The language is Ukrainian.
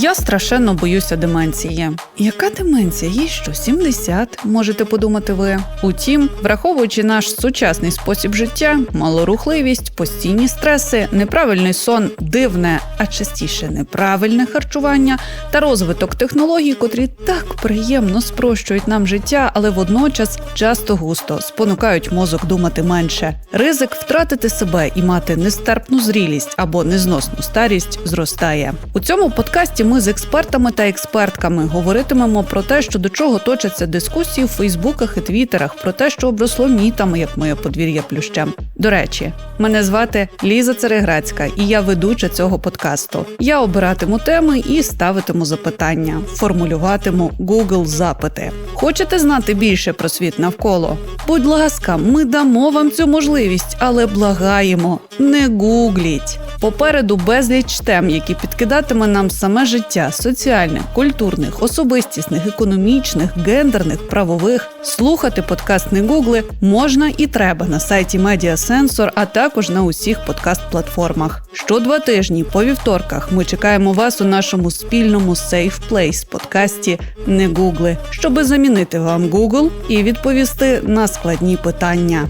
Я страшенно боюся деменції. Яка деменція? Їй що, 70, можете подумати ви. Утім, враховуючи наш сучасний спосіб життя, малорухливість, постійні стреси, неправильний сон, дивне, а частіше неправильне харчування та розвиток технологій, котрі так приємно спрощують нам життя, але водночас часто густо спонукають мозок думати менше. Ризик втратити себе і мати нестерпну зрілість або незносну старість зростає. У цьому подкасті ми з експертами та експертками говоритимемо про те, що до чого точаться дискусії в Фейсбуках і Твіттерах, про те, що обросло мітами, як моє подвір'я плющем. До речі, мене звати Ліза Цереграцька, і я ведуча цього подкасту. Я обиратиму теми і ставитиму запитання, формулюватиму Google запити. Хочете знати більше про світ навколо? Будь ласка, ми дамо вам цю можливість, але благаємо, не гугліть. Попереду безліч тем, які підкидатиме нам саме життя соціальних, культурних, особистісних, економічних, гендерних, правових. Слухати подкаст не гугли можна і треба на сайті Медіасенсор, а також на усіх подкаст-платформах. Що два тижні по вівторках ми чекаємо вас у нашому спільному Safe Place подкасті Не гугли, щоби замінити вам Google і відповісти на складні питання.